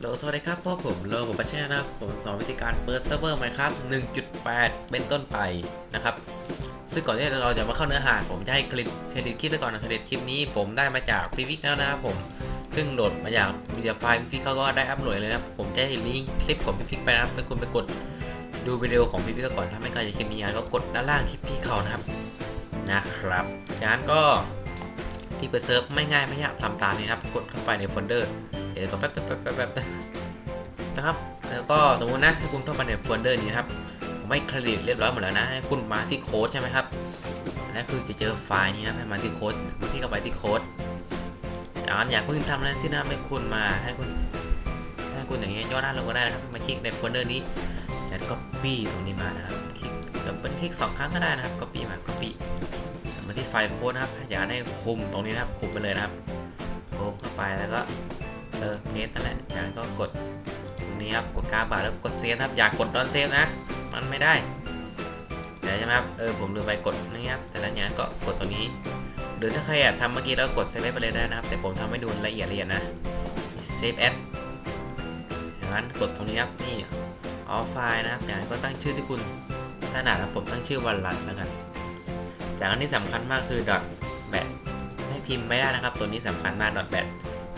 โลสวัสดีครับพ่อผมโลผมประเชษนะครับผมสอนวิธีการเปิดเซิร์ฟเวอร์ไหมครับ 1.8 เป็นต้นไปนะครับ ซึ่งก่อนที่เราจะมาเข้าเนื้อหา ผมจะให้ครดิตเครดิตคลิปไปก่อนนะเครดิตคลิปนี้ผมได้มาจากฟิฟิกแล้วนะครับผม ซึ่งโหลดมาจากมีเดียไฟล์ฟิฟิกเขาก็ได้อัพโหลดเลยนะครับผมจะให้ลิงก์คลิปของฟิฟิกไปนะครับไปคุณไปกดดูวิดีโอของฟิฟิกก่อนถ้าไม่เคยจะคลิปนี้ก็กดด้านล่างคลิปพี่เขานะครับนะครับจากนั้นก็ที่เปิดเซิร์ฟไม่ง่ายไม่ยากทำตามนี้นะครับกดเข้าไปในโฟลเดอร์ เดี๋ยวก็แป๊บแป๊บแป๊บแป๊บแป๊บนะครับ แล้วก็สมมตินะให้คุณเข้ามาในโฟลเดอร์นี้ครับผมให้เครดิตเรียบร้อยหมดแล้วนะให้คุณมาที่โค้ดใช่ไหมครับและคือจะเจอไฟล์นี้นะให้มาที่โค้ดมาที่เข้าไปที่โค้ดจากนั้นอย่าเพิ่งทำอะไรสินะให้คุณมาให้คุณให้คุณอย่างเงี้ยย่อหน้าลงก็ได้นะครับมาคลิกในโฟลเดอร์นี้จะก็ปี้ตรงนี้มานะครับคลิกดับเบิลคลิกสองครั้งก็ได้นะครับก็ปี้มาก็ปี้มาที่ไฟล์โค้ดนะครับอย่าให้คุมตรงนี้นะครับคุมไปเลยนะครับคุมเข้าไปแล้วก็ เออเพจนั่นแหละจากนั้นก็กดตรงนี้ครับกดกาบาทแล้วกดเซฟครับอยากกดดอนเซฟนะ มันไม่ได้เดี๋ยวใช่ไหมครับเออผมลืมไปกดนี่ครับแต่ละอย่างก็กดตรงนี้ หรือถ้าใครอยากทำเมื่อกี้แล้วกดเซฟไปเลยได้นะครับ แต่ผมทำให้ดูละเอียดละเอียดนะเซฟแอดอย่างนั้นกดตรงนี้ครับนี่ออฟไฟล์นะครับจากนั้นก็ตั้งชื่อที่คุณถนัดนะผมตั้งชื่อวันรันแล้วกันจากนั้นที่สำคัญมากคือ dot bat ไม่พิมพ์ไม่ได้นะครับ ตัวนี้สำคัญมาก dot bat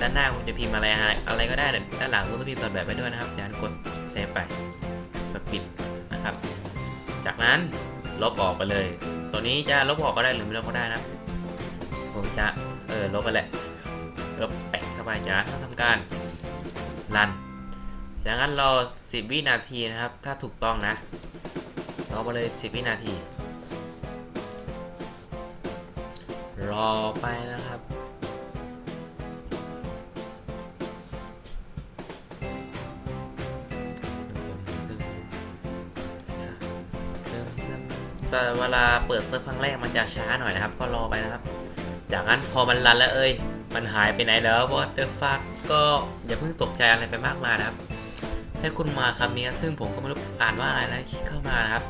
ด้านหน้าคุณจะพิมพ์อะไรอะไรอะไรก็ได้ด้านหลังคุณต้องพิมพ์ตัดแบบไปด้วยนะครับจากนั้นกดเซฟไปกดปิดนะครับ จากนั้นลบออกไปเลย ตัวนี้จะลบออกก็ได้หรือไม่ลบก็ได้นะครับผมจะเออลบไปแหละลบแปะเข้าไปจากนั้นทำการรันจากนั้นรอ 10 วินาทีนะครับ ถ้าถูกต้องนะรอไปเลย 10 วินาที รอไปนะครับ เวลาเปิดเซิร์ฟครั้งแรกมันจะช้าหน่อยนะครับ ก็รอไปนะครับ จากนั้นพอมันรันแล้วเอ้ย มันหายไปไหนแล้ว what the fuck ก็อย่าเพิ่งตกใจอะไรไปมากมายนะครับ ให้คุณมาคำนี้ซึ่งผมก็ไม่รู้อ่านว่าอะไรนะคลิกเข้ามานะครับ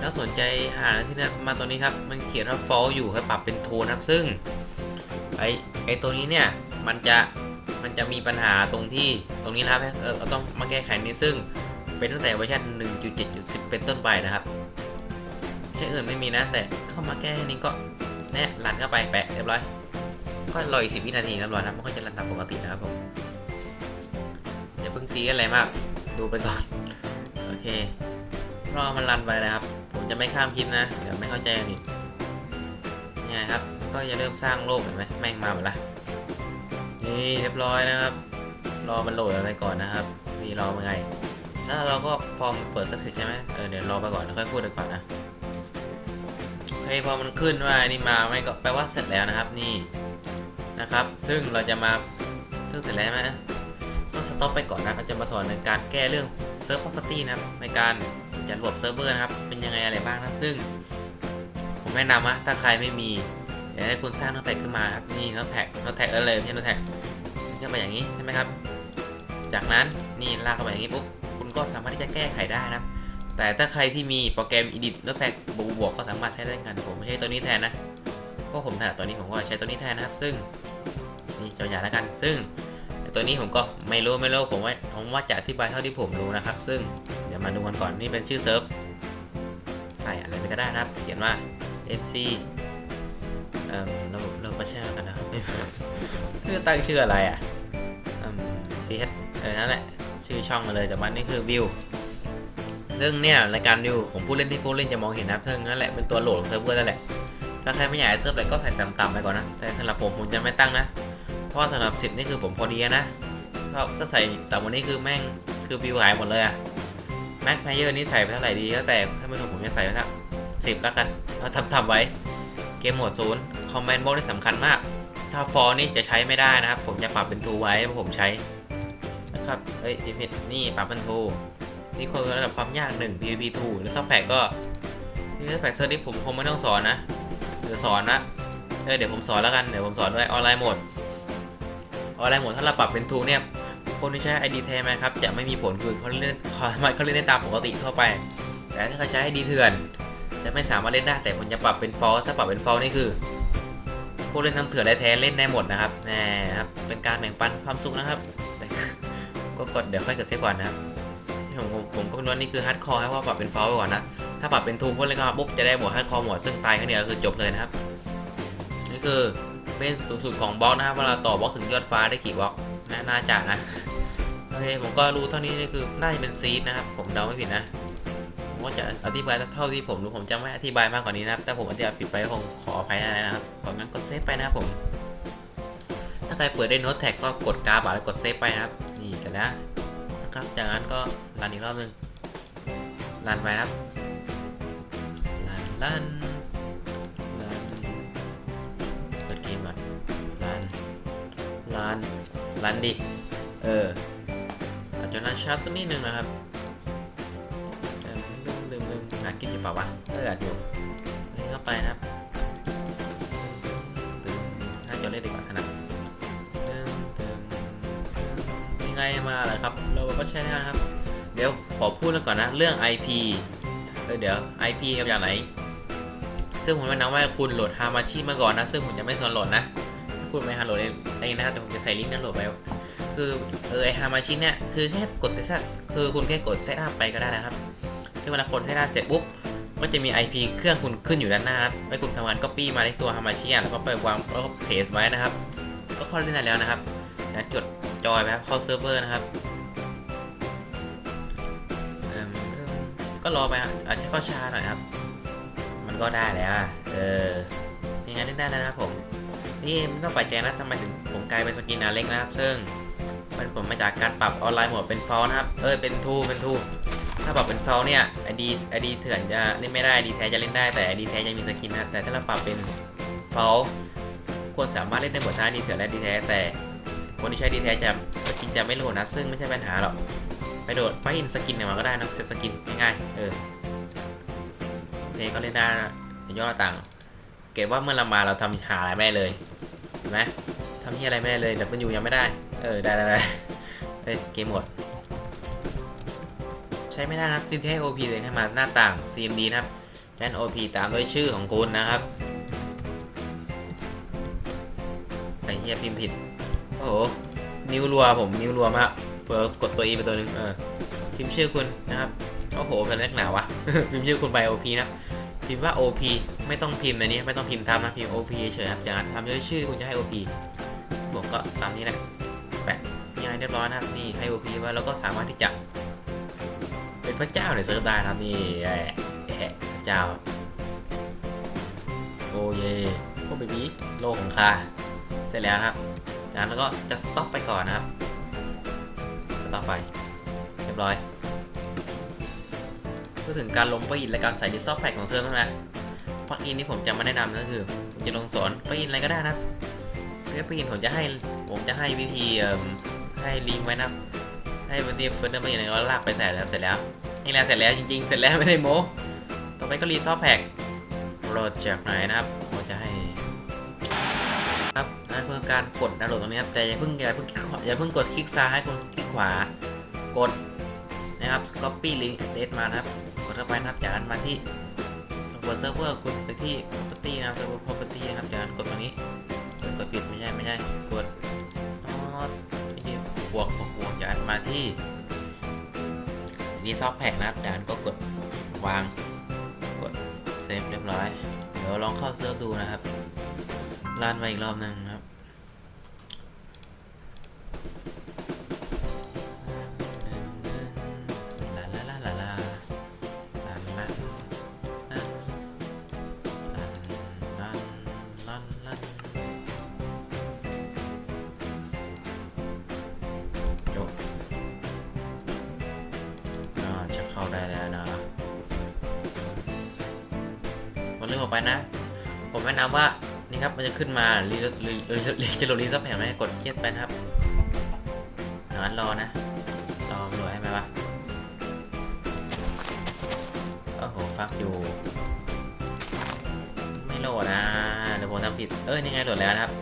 แล้วสนใจหาที่นี่มาตัวนี้ครับ มันเขียนว่า fall อยู่ให้ปรับเป็นโทนะครับ ซึ่งไอไอตัวนี้เนี่ยมันจะมันจะมีปัญหาตรงที่ตรงนี้นะครับเออเราต้องมาแก้ไขนี้ซึ่งเป็นตั้งแต่เวอร์ชัน1.7.10 เป็นต้นไปนะครับ ใช่อื่นไม่มีนะ แต่เข้ามาแก้นี้ก็แน่รันเข้าไปแปะเรียบร้อย ก็รออีกสิบวินาทีเรียบร้อยนะมันก็จะรันตามปกตินะครับผมอย่าเพิ่งซีอะไรมาก ดูไปก่อน โอเค รอมันรันไปนะครับ ผมจะไม่ข้ามคลิปนะ เดี๋ยวไม่เข้าใจนอีกนี่ไงครับ ก็จะเริ่มสร้างโลกเห็นไหมแม่งมาหมดละนี่เรียบร้อยนะครับ รอมันโหลดอะไรก่อนนะครับ นี่รอมาไง แล้วเราก็พอมเปิดสักทีใช่ไหมเออเดี๋ยวรอไปก่อนแล้วค่อยพูดกันก่อนนะ เคพอมันขึ้นว่านี่มาไม่ก็แปลว่าเสร็จแล้วนะครับนี่นะครับ ซึ่งเราจะมาซึ่งเสร็จแล้วไหมต้องสต็อปไปก่อนนะเราจะมาสอนในการแก้เรื่องเซิร์ฟ property นะครับ ในการจัดระบบเซิร์ฟเวอร์นะครับ เป็นยังไงอะไรบ้างนะซึ่ง ผมแนะนำว่าถ้าใครไม่มีเดี๋ยวให้คุณสร้างโน้ตแพ็กขึ้นมาครับนี่โน้ตแพ็กโน้ตแท็กอะไรที่โน้ตแท็กขึ้นมาอย่างนี้ใช่ไหมครับ จากนั้นนี่ลากเข้าไปอย่างนี้ปุ๊บคุณก็สามารถที่จะแก้ไขได้นะครับ แต่ถ้าใครที่มีโปรแกรม Edit แล้วแพ็กบวกบวกก็สามารถใช้ได้กันผมไม่ใช้ตัวนี้แทนนะเพราะผมถนัดตัวนี้ผมก็ใช้ตัวนี้แทนนะครับ ซึ่งนี่ตัวอย่างแล้วกัน ซึ่งตัวนี้ผมก็ไม่รู้ไม่รู้ผมว่าผมว่าจะอธิบายเท่าที่ผมรู้นะครับ ซึ่งเดี๋ยวมาดูกันก่อนนี่เป็นชื่อเซิร์ฟใส่อะไรไปก็ได้นะครับเขียนว่า MC เอ่อระบบระบบประชากันนะคือตั้งชื่ออะไรอะอืม CS เออนั่นแหละชื่อช่องมาเลยแต่มันนี่คือวิว ซึ่งเนี่ยรายการดูของผู้เล่นที่ผู้เล่นจะมองเห็นนะครับซึ่งนั่นแหละเป็นตัวโหลดของเซิร์ฟเวอร์นั่นแหละถ้าใครไม่อยากให้เซิร์ฟอะไรก็ใส่ต่ำๆไปก่อนนะ แต่สำหรับผมผมจะไม่ตั้งนะ เพราะว่าสำหรับสิทธิ์นี่คือผมพอดีนะเพราะถ้าใส่ต่ำกวันนี้คือแม่งคือวิวหายหมดเลยอะแม็กไพเยอร์นี่ใส่ไปเท่าไหร่ดีก็แต่ถ้าไม่ถูกผมจะใส่ไปสักสิบแล้วกันเอาทำทำไว้เกมโหมดศูนย์คอมเมนต์บล็อกนี่สำคัญมาก ถ้าฟอร์นี่จะใช้ไม่ได้นะครับ ผมจะปรับเป็นทูไว้เพราะผมใช้นะครับเอ้ยผิดๆนี่ปรับเป็นทู นี่คือระดับความยาก 1 PVP 2หรือซับแพคก็นี่ซับแพคเซอร์นี่ผมคงไม่ต้องสอนนะเดี๋ยวสอนนะเออเดี๋ยวผมสอนแล้วกันเดี๋ยวผมสอนด้วยออนไลน์โหมดออนไลน์โหมดถ้าเราปรับเป็นทูเนี่ยคนที่ใช้ ID แท้ไหมครับจะไม่มีผลคือเขาเล่นเขาสามารถเขาเล่นได้ตามปกติทั่วไป แต่ถ้าเขาใช้ ID เถื่อน จะไม่สามารถเล่นได้แต่ผมจะปรับเป็นฟอลถ้าปรับเป็นฟอลนี่คือผู้เล่นทั้งเถื่อนและแท้เล่นได้หมดนะครับแน่ครับเป็นการแบ่งปันความสุขนะครับก็กดเดี๋ยวค่อยกดเซฟก่อนนะครับ ผมผมผมก็ไม่รู้ว่านี่คือฮาร์ดคอร์ให้ว่าปรับเป็นฟอลไปก่อนนะ ถ้าปรับเป็นทูมก็เลยก็ปุ๊บจะได้บวกฮาร์ดคอร์หมดซึ่งตายแค่เดียวก็คือจบเลยนะครับ นี่คือเป็นสูงสุดของบล็อกนะครับเวลาต่อบล็อกถึงยอดฟ้าได้กี่บล็อกน่าน่าจะนะโอเคผมก็รู้เท่านี้นี่คือน่าจะเป็นซีดนะครับ ผมเดาไม่ผิดนะผมก็จะอธิบายเท่าที่ผมรู้ผมจะไม่อธิบายมากกว่านี้นะครับ แต่ผมอธิบายผิดไปคงขออภัยนะครับก่อนนั้นก็เซฟไปนะครับผม ถ้าใครเปิดได้โน้ตแท็กก็กดกาบาแล้วกดเซฟไปนะครับ นี่เสร็จแล้วนะ ครับ จากนั้นก็รันอีกรอบหนึ่งรันไปครับรันรันรันเปิดเกมก่อนรันรันรันดิ เอออาจจะนั้นชาร์จสักนิดนึงนะครับลืมลืมลืมอัดคลิปอยู่เปล่าวะเอออัดอยู่เข้าไปนะครับ ไงมาเหรอครับ เราก็ใช้แล้วนะครับ เดี๋ยวขอพูดแล้วก่อนนะเรื่อง IP เออเดี๋ยว IP กับอย่างไหน ซึ่งผมแนะนำว่าคุณโหลดฮามาชิมาก่อนนะ ซึ่งผมจะไม่สอนโหลดนะถ้าคุณไปหาโหลดเองนะครับเดี๋ยวผมจะใส่ลิงก์นั้นโหลดไว้คือเออไอฮามาชิเนี่ยคือแค่กดเซตคือคุณแค่กดเซตอัพไปก็ได้นะครับ ซึ่งเวลากดเซตอัพเสร็จปุ๊บก็จะมี IP เครื่องคุณขึ้นอยู่ด้านหน้าครับให้คุณทำงานก็ปี้มาในตัวฮามาชิแล้วก็ไปวางแล้วก็เพจไว้นะครับ ก็เข้าเล่นได้แล้วนะครับแล้วกด จอยไปครับเข้าเซิร์ฟเวอร์นะครับเอิ่มก็รอไปนะอาจจะเข้าช้าหน่อยครับ มันก็ได้แล้วอะเออยังไงได้แล้วนะครับผมนี่ไม่ต้องไปแจ้งนะทำไมถึงผมกลายเป็นสกินอาเล็กนะครับ ซึ่งมันผลมาจากการปรับออนไลน์หมดเป็นฟอลนะครับ เออเป็นทูเป็นทูถ้าปรับเป็นฟอลเนี่ยไอดีไอดีเถื่อนจะเล่นไม่ได้ไอดีแท้จะเล่นได้แต่ไอดีแท้จะมีสกินนะแต่ถ้าเราปรับเป็นฟอลคนสามารถเล่นได้หมดทั้งไอดีเถื่อนและดีแท้แต่ คนที่ใช้ดีแท้จะสกินจะไม่โหลดนะครับซึ่งไม่ใช่ปัญหาหรอกไปโดดไปอินสกินเนี่ยมันก็ได้นะเซตสกินง่ายๆเออโอเคก็เล่นได้นะในยอดหน้าต่าง เกตว่าเมื่อเรามาเราทำหาอะไรไม่ได้เลยเห็นไหมทำที่อะไรไม่ได้เลยแต่มันอยู่ยังไม่ได้ เออได้ได้ได้เอ้เกมหมด ใช้ไม่ได้นะครับสิ่งที่ให้ OP เลยให้มาหน้าต่าง CMD นะครับแทน OP ตามด้วยชื่อของคุณนะครับไอเหี้ยพิมพ์ผิด โอ้โห นิ้วรัวผมนิ้วรัวมากเผื่อกดตัว E ไปตัวหนึงเออพิมพ์ชื่อคุณนะครับโอ้โหเป็นเล็กหนาวะพิมพ์ชื่อคุณไป OP นะพิมพ์ว่า OP ไม่ต้องพิมพ์ในนี้ไม่ต้องพิมพ์ตามนะพิมพ์ OP เฉยครับจากนั้นทำด้วยชื่อคุณจะให้ OP ผมก็ตามนี้แหละแปะง่ายเรียบร้อยนะครับนี่ให้ OP ไว้แล้วก็สามารถที่จะ เป็นพระเจ้าในเซิร์ฟได้นะครับนี่แอะพระเจ้าโอ้เย่โอ้เบบี้โลกของข้าเสร็จแล้วนะครับ แล้วก็จะสต็อปไปก่อนนะครับสต็อปไปเรียบร้อยพูดถึงการลงปลั๊กอินและการใส่ดิสซอฟแพ็กของเซิร์ฟนะปลั๊กอินที่ผมจะมาแนะนำก็คือผมจะลงสอนปลั๊กอินอะไรก็ได้นะเพื่อปลั๊กอินผมจะให้ผมจะให้วิธีให้ลิงก์ไว้นะให้วิธีเฟิร์นเดอร์ปลั๊กอินอะไรก็ลากไปใส่แล้วเสร็จแล้วนี่แหละเสร็จแล้วจริงๆ เสร็จแล้วไม่ได้โม้ต่อไปก็รีซอฟแพ็กโหลดจากไหนนะครับ นั่นเพื่อการกดดาวน์โหลดตรงนี้ครับแต่อย่าเพิ่งอย่าเพิ่งอย่าเพิ่งกดคลิกซ้ายให้คุณคลิกขวากดนะครับ copy link address มานะครับกดเข้าไปนะครับจากนั้นมาที่ตัวเซิร์ฟเวอร์คุณไปที่ property นะครับ server property นะครับจากนั้นกดตรงนี้เอ้ยกดผิดไม่ใช่ไม่ใช่กดอ๋อไม่ได้บวกบวกบวกจากนั้นมาที่ resource pack นะครับจากนั้นก็กดวางกดเซฟเรียบร้อย เดี๋ยวลองเข้าเซิร์ฟดูนะครับรันไปอีกรอบหนึ่ง ได้แล้วนะวันเรื่องออกไปนะ ผมแนะนำว่านี่ครับมันจะขึ้นมารีรีจะโหลดรีซับแผ่นไหมกดเจ็ดไปนะครับอย่างนั้นรอนะ รอมันโหลดให้ไหมวะโอ้โหฟักอยู่ ไม่โหลดนะเดี๋ยวผมทำผิดเอ้ยนี่ไงโหลดแล้วนะครับ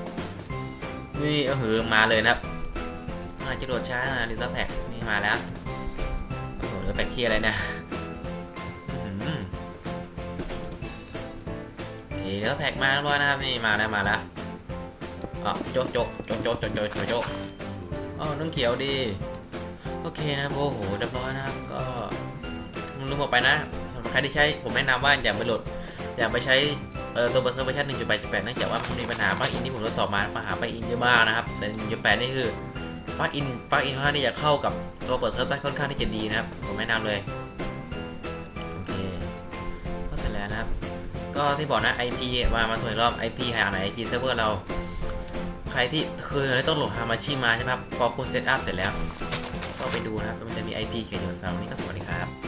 นี่เออหือมาเลยนะครับอาจจะโหลดช้านะดิสแพ็กนี่มาแล้วือแต่เคียอะไรนะโอเคเดี๋ยวแพ็กมาแล้วนะครับนี่มาแล้วมาแล้วอ๋อโจ๊กโจ๊กโจ๊กโจ๊กโจ๊กโจ๊กโจ๊กอ๋อนุ่งเขียวดี โอเคนะโอ้โหดบร้อยนะครับก็ลืมหมดไปนะใครที่ใช้ผมแนะนำว่าอย่าไปโหลดอย่าไปใช้เออตัวเบอร์เซอร์เวอร์ชัน1.8.8เนื่องจากว่ามันมีปัญหาบางอินที่ผมทดสอบมาปัญหาไปอินเยอะมากนะครับแต่1.8นี่คือ ปลั๊กอินปลั๊กอินค่อนข้างที่จะเข้ากับตัวเปิดเกิร์ตได้ค่อนข้างที่จะดีนะครับผมแนะนำเลยโอเคก็เสร็จแล้วนะครับ ก็ที่บอกนะ IP มามาส่วนอีกรอบ IP หาไหน IP เซิร์ฟเวอร์เราใครที่คือต้องโหลดฮามาชิมาใช่ไหมครับพอคุณเซตอัพเสร็จแล้ว ก็ไปดูนะครับมันจะมี IP เขียนอยู่สำหรับนี้ก็สวัสดีครับ